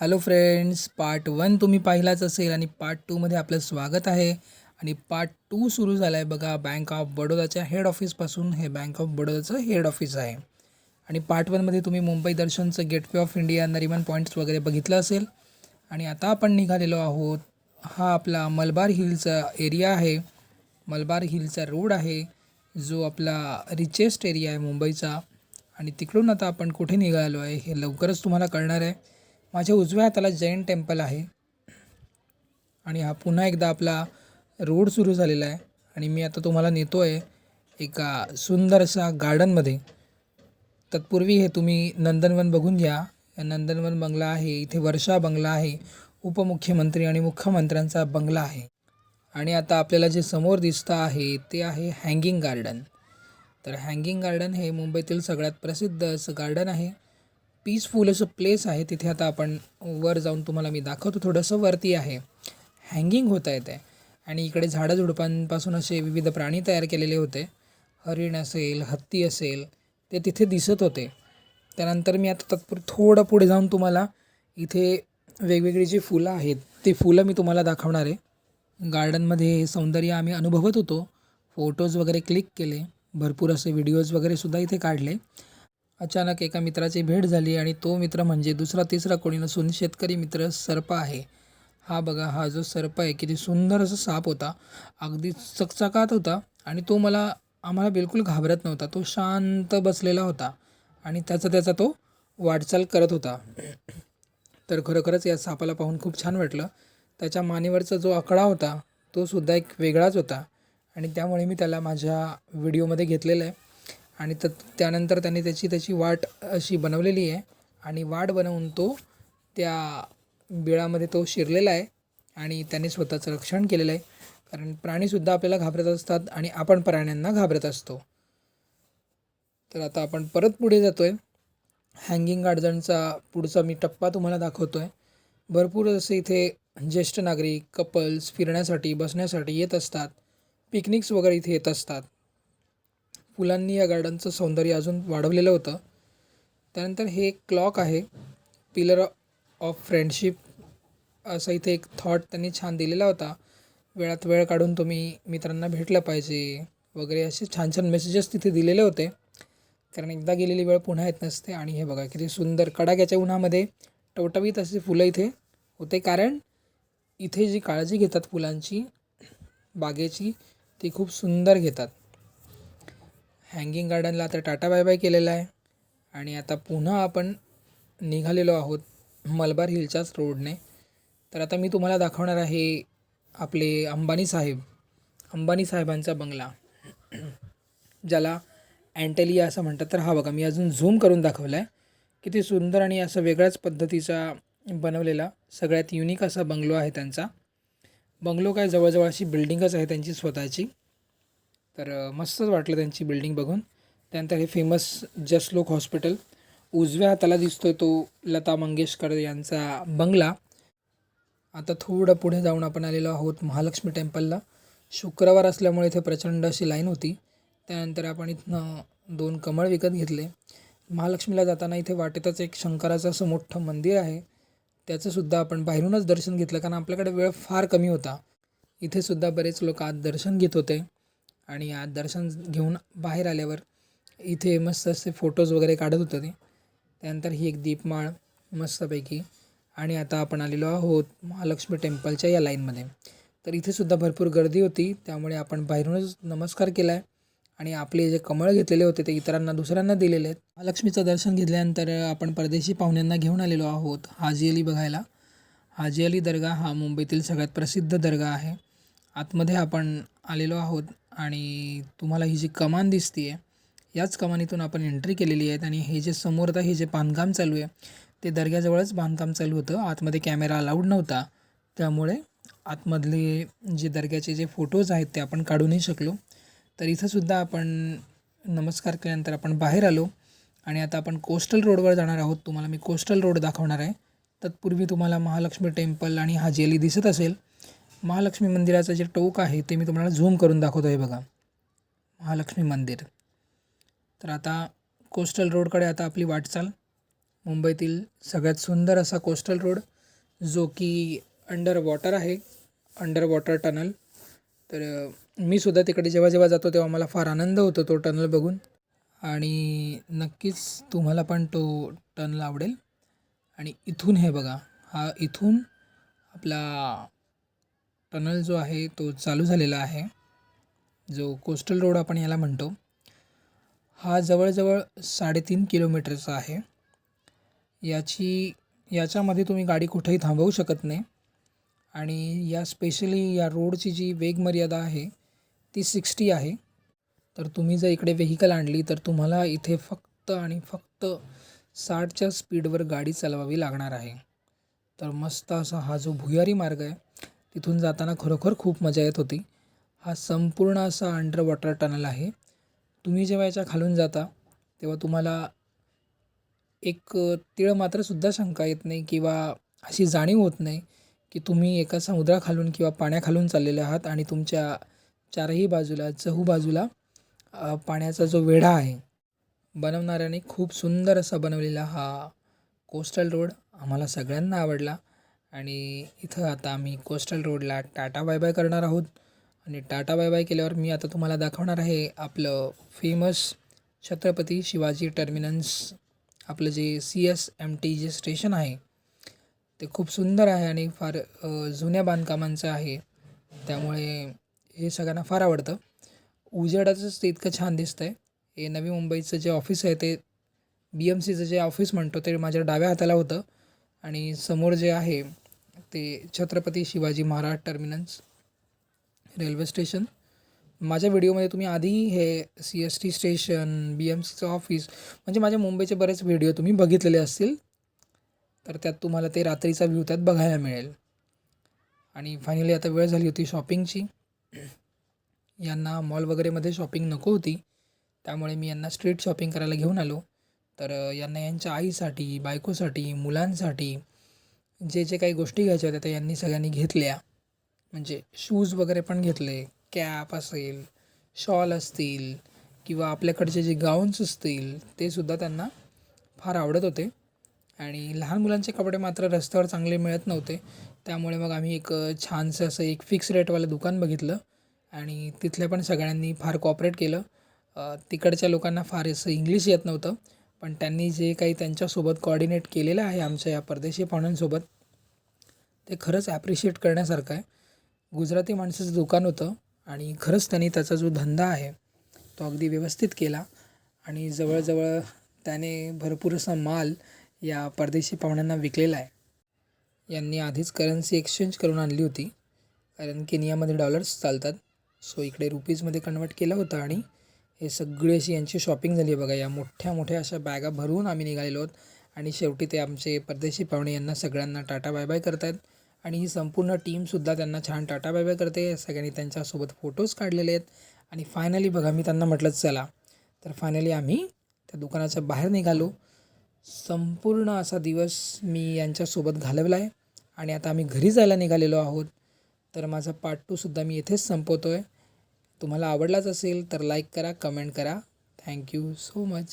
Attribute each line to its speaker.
Speaker 1: Hello friends part one तुम्ही पाहिलाच असेल आणि पार्ट टूमध्ये आपलं स्वागत आहे. आणि पार्ट टू सुरू झाला आहे बघा बँक ऑफ बडोदाच्या हेड ऑफिसपासून हे बँक ऑफ बडोदाचं हेड ऑफिस आहे. आणि पार्ट वनमध्ये तुम्ही Mumbai दर्शनचं Gateway of India Nariman points वगैरे बघितलं असेल. आणि आता आपण निघालेलो आहोत. हा आपला मलबार हिलचा एरिया आहे. मलबार हिलचा रोड आहे. जो आपला रिचेस्ट एरिया आहे मुंबईचा. आणि तिकडून आता आपण कुठे निघालो आहे हे लवकरच तुम्हाला कळणार आहे. माझ्या उजव्या हाताला जैन टेम्पल आहे. आणि हा पुन्हा एकदा आपला रोड सुरू झालेला आहे. आणि मी आता तुम्हाला नेतो आहे एका सुंदर असा गार्डनमध्ये. तत्पूर्वी हे तुम्ही नंदनवन बघून घ्या. नंदनवन बंगला आहे. इथे वर्षा बंगला आहे. उपमुख्यमंत्री आणि मुख्यमंत्र्यांचा बंगला आहे. आणि आता आपल्याला जे समोर दिसतं आहे ते आहे हँगिंग गार्डन. तर हँगिंग गार्डन हे मुंबईतील सगळ्यात प्रसिद्ध असं गार्डन आहे. पीसफुल असं प्लेस आहे. तिथे आता आपण वर जाऊन तुम्हाला मी दाखवतो. थोडंसं वरती आहे. हँगिंग होत आहे ते आणि इकडे झाडंझुडपांपासून असे विविध प्राणी तयार केलेले होते. हरिण असेल हत्ती असेल ते तिथे दिसत होते. त्यानंतर मी आता तत्पूर थोडं पुढे जाऊन तुम्हाला इथे वेगवेगळी जी फुलं आहेत ती फुलं मी तुम्हाला दाखवणार आहे. गार्डनमध्ये हे सौंदर्य आम्ही अनुभवत होतो. फोटोज वगैरे क्लिक केले. भरपूर असे व्हिडिओज वगैरे सुद्धा इथे काढले. अचानक एका मित्राची भेट झाली आणि तो मित्र म्हणजे दुसरा तिसरा कोणी नसून शेतकरी मित्र सर्प आहे. हा बघा हा जो सर्प आहे किती सुंदर असा साप होता. अगदी चकचकात होता आणि तो मला आम्हाला बिलकुल घाबरत नव्हता. तो शांत बसलेला होता आणि त्याचा त्याचा तो वाटचाल करत होता. तर खरोखरच या सापाला पाहून खूप छान वाटलं. त्याच्या मानेवरचा जो आकडा होता तो सुद्धा एक वेगळाच होता. आणि त्यामुळे मी त्याला माझ्या व्हिडिओमध्ये घेतलेलं आहे. आणि त त्यानंतर त्याने त्याची त्याची वाट अशी बनवलेली आहे. आणि वाट बनवून तो त्या बिळामध्ये तो शिरलेला आहे आणि त्याने स्वतःचं रक्षण केलेलं आहे. कारण प्राणीसुद्धा आपल्याला घाबरत असतात आणि आपण प्राण्यांना घाबरत असतो. तर आता आपण परत पुढे जातो आहे हँगिंग गार्डनचा पुढचा मी टप्पा तुम्हाला दाखवतो आहे भरपूर असे इथे ज्येष्ठ नागरिक कपल्स फिरण्यासाठी बसण्यासाठी येत असतात. पिकनिक्स वगैरे इथे येत असतात. फुलांनी या गार्डनचं सौंदर्य अजून वाढवलेलं होतं. त्यानंतर हे एक क्लॉक आहे. पिलर ऑफ फ्रेंडशिप असं इथे एक थॉट त्यांनी छान दिलेला होता. वेळात वेळ काढून तुम्ही मित्रांना भेटलं पाहिजे. वगैरे असे छान छान मेसेजेस तिथे दिलेले होते. कारण एकदा गेलेली वेळ पुन्हा येत नसते. आणि हे बघा किती सुंदर कडाक्याच्या उन्हामध्ये टवटवीत असे फुलं इथे होते. कारण इथे जी काळजी घेतात फुलांची बागेची ती खूप सुंदर घेतात. हँगिंग गार्डनला आता टाटा बाय बाय केलेला आहे. आणि आता पुन्हा आपण निघालेलो आहोत मलबार हिलच्याच रोडने तर आता मी तुम्हाला दाखवणार आहे आपले अंबानी साहेब. अंबानी साहेबांचा बंगला. ज्याला अँटेलिया असं म्हणतात. तर हा बघा मी अजून झूम करून दाखवला आहे किती सुंदर आणि असं वेगळ्याच पद्धतीचा बनवलेला सगळ्यात युनिक असा बंगलो आहे त्यांचा. बंगलो काय जवळजवळ अशी बिल्डिंगच आहे त्यांची स्वतःची. तर मस्तच वाटलं त्यांची बिल्डिंग बघून. त्यानंतर हे फेमस जसलोक हॉस्पिटल उजव्या हाताला दिसतोय तो लता मंगेशकर यांचा बंगला. आता थोडं पुढे जाऊन आपण आलेलो आहोत महालक्ष्मी टेम्पलला शुक्रवार असल्यामुळे इथे प्रचंड अशी लाईन होती. त्यानंतर आपण इथनं दोन कमळ विकत घेतले. महालक्ष्मीला जाताना इथे वाटेतच एक शंकराचं असं मोठं मंदिर आहे. त्याचंसुद्धा आपण बाहेरूनच दर्शन घेतलं कारण आपल्याकडे वेळ फार कमी होता. इथेसुद्धा बरेच लोक आज दर्शन घेत होते. आणि आज दर्शन घेऊन बाहेर आल्यावर इथे मस्त असे फोटोज वगैरे काढत होतं ते. त्यानंतर ही एक दीपमाळ मस्तपैकी. आणि आता आपण आलेलो आहोत महालक्ष्मी टेम्पलच्या या लाईनमध्ये तर इथे सुद्धा भरपूर गर्दी होती त्यामुळे आपण बाहेरूनच नमस्कार केला आहे आणि आपले जे कमळ घेतलेले होते ते इतरांना दुसऱ्यांना दिलेले आहेत. महालक्ष्मीचं दर्शन घेतल्यानंतर आपण परदेशी पाहुण्यांना घेऊन आलेलो आहोत हाजी अली बघायला. हाजी अली दर्गा हा मुंबईतील सगळ्यात प्रसिद्ध दर्गा आहे. आतमध्ये आपण आलेलो आहोत आणि तुम्हाला ही जी कमान दिसते आहे याच कमानीतून आपण एंट्री केलेली आहेत आणि हे जे समोर आता हे जे बांधकाम चालू आहे ते दर्ग्याजवळच बांधकाम चालू होतं. आतमध्ये कॅमेरा अलाउड नव्हता. त्यामुळे आतमधले जे दर्ग्याचे जे फोटोज आहेत ते आपण काढू नाही शकलो. तर इथंसुद्धा आपण नमस्कार केल्यानंतर आपण बाहेर आलो आणि आता आपण कोस्टल रोडवर जाणार आहोत. तुम्हाला मी कोस्टल रोड दाखवणार आहे. तत्पूर्वी तुम्हाला महालक्ष्मी टेम्पल आणि हाजी अली दिसत असेल. महालक्ष्मी मंदिराचं जे टोक आहे ते मी तुम्हाला झूम करून दाखवतो आहे बघा. महालक्ष्मी मंदिर. तर आता कोस्टल रोडकडे आता आपली वाटचाल. मुंबईतील सगळ्यात सुंदर असा कोस्टल रोड जो की अंडर वॉटर आहे अंडर वॉटर टनल तर मी सुद्धा तिकडे जेव्हा जेव्हा जातो तेव्हा मला फार आनंद होतो तो टनल बघून. आणि नक्कीच तुम्हाला पण तो टनल आवडेल. आणि इथून हे बघा हा इथून आपला टनल जो आहे तो चालू झालेला आहे. जो कोस्टल रोड आपण याला म्हणतो. हा जवळजवळ साडेतीन किलोमीटरचा आहे. याची याच्यामध्ये तुम्ही गाडी कुठेही थांबवू शकत नाही. आणि या स्पेशली या रोडची जी वेगमर्यादा आहे ती सिक्स्टी आहे. तर तुम्ही जर इकडे व्हेकल आणली तर तुम्हाला इथे फक्त आणि फक्त साठच्या स्पीडवर गाडी चालवावी लागणार आहे. तर मस्त असा हा जो भुयारी मार्ग आहे तिथून जाताना खरोखर खूप मजा येत होती. हा संपूर्ण असा अंडर वॉटर टनल आहे. तुम्ही जेव्हा याच्या खालून जाता तेव्हा तुम्हाला एक तीळ मात्रसुद्धा शंका येत नाही किंवा अशी जाणीव होत नाही की तुम्ही एका समुद्राखालून किंवा पाण्याखालून चाललेले आहात आणि तुमच्या चारही बाजूला चहूबाजूला बाजूला पाण्याचा जो वेढा आहे बनवणाऱ्याने खूप सुंदर असा बनवलेला हा कोस्टल रोड आम्हाला सगळ्यांना आवडला. आणि इथं आता आम्ही कोस्टल रोडला टाटा बाय बाय करणार आहोत. आणि टाटा बाय बाय केल्यावर मी आता तुम्हाला दाखवणार आहे आपलं फेमस छत्रपती शिवाजी टर्मिनस आपलं जे सी एस एम टी जे स्टेशन आहे ते खूप सुंदर आहे आणि फार जुन्या बांधकामांचं आहे. त्यामुळे हे सगळ्यांना फार आवडतं. उजेडाचंच ते इतकं छान दिसतं आहे हे नवी मुंबईचं जे ऑफिस आहे ते बी एम सीचं जे ऑफिस म्हणतो ते माझ्या डाव्या हाताला होतं. आणि समोर जे आहे ते Chhatrapati Shivaji Maharaj terminus railway station. माझ्या व्हिडिओमध्ये तुम्ही आधी हे C S T station B M सीचं ऑफिस म्हणजे माझ्या मुंबईचे बरेच व्हिडिओ तुम्ही बघितलेले असतील तर त्यात तुम्हाला ते रात्रीचा व्ह्यू त्यात बघायला मिळेल. आणि फायनली आता वेळ झाली होती शॉपिंगची यांना मॉल वगैरेमध्ये शॉपिंग नको होती त्यामुळे मी यांना स्ट्रीट शॉपिंग करायला घेऊन आलो. तर यांना यांच्या आईसाठी बायकोसाठी मुलांसाठी जे जे काही गोष्टी घ्यायच्या होत्या त्या यांनी सगळ्यांनी घेतल्या. म्हणजे शूज वगैरे पण घेतले कॅप असेल शॉल असतील किंवा आपल्याकडचे जे गाऊन्स असतील ते सुद्धा त्यांना फार आवडत होते. आणि लहान मुलांचे कपडे मात्र रस्त्यावर चांगले मिळत नव्हते. त्यामुळे मग आम्ही एक छानसं असं एक फिक्स रेटवालं दुकान बघितलं. आणि तिथल्या पण सगळ्यांनी फार कॉपरेट केलं. तिकडच्या लोकांना फार असं इंग्लिश येत नव्हतं. पण त्यांनी जे काही त्यांच्यासोबत कॉर्डिनेट केलेलं आहे आमच्या या परदेशी पाहुण्यांसोबत ते खरंच ॲप्रिशिएट करण्यासारखं आहे. गुजराती माणसाचं दुकान होतं आणि खरंच त्यांनी त्याचा जो धंदा आहे तो अगदी व्यवस्थित केला. आणि जवळजवळ त्याने भरपूर असा माल या परदेशी पाहुण्यांना विकलेला आहे. यांनी आधीच करन्सी एक्सचेंज करून आणली होती. कारण केनियामध्ये डॉलर्स चालतात. सो इकडे रुपीजमध्ये कन्वर्ट केलं होतं आणि हे सगळे अशी यांची शॉपिंग झाली आहे बघा. या मोठ्या मोठ्या अशा बॅगा भरून आम्ही निघालेलो आहोत. आणि शेवटी ते आमचे परदेशी पाहुणे यांना सगळ्यांना टाटा बाय बाय करत आहेत आणि ही संपूर्ण टीमसुद्धा त्यांना छान टाटा बाय बाय करते. सगळ्यांनी त्यांच्यासोबत फोटोज काढलेले आहेत. आणि फायनली बघा मी त्यांना म्हटलं चला. तर फायनली आम्ही त्या दुकानाच्या बाहेर निघालो. संपूर्ण असा दिवस मी यांच्यासोबत घालवला आहे. आणि आता आम्ही घरी जायला निघालेलो आहोत. तर माझा पार्ट टूसुद्धा मी इथेच संपवतो आहे तुम्हाला आवडलाच असेल तर लाईक करा कमेंट करा. Thank you so much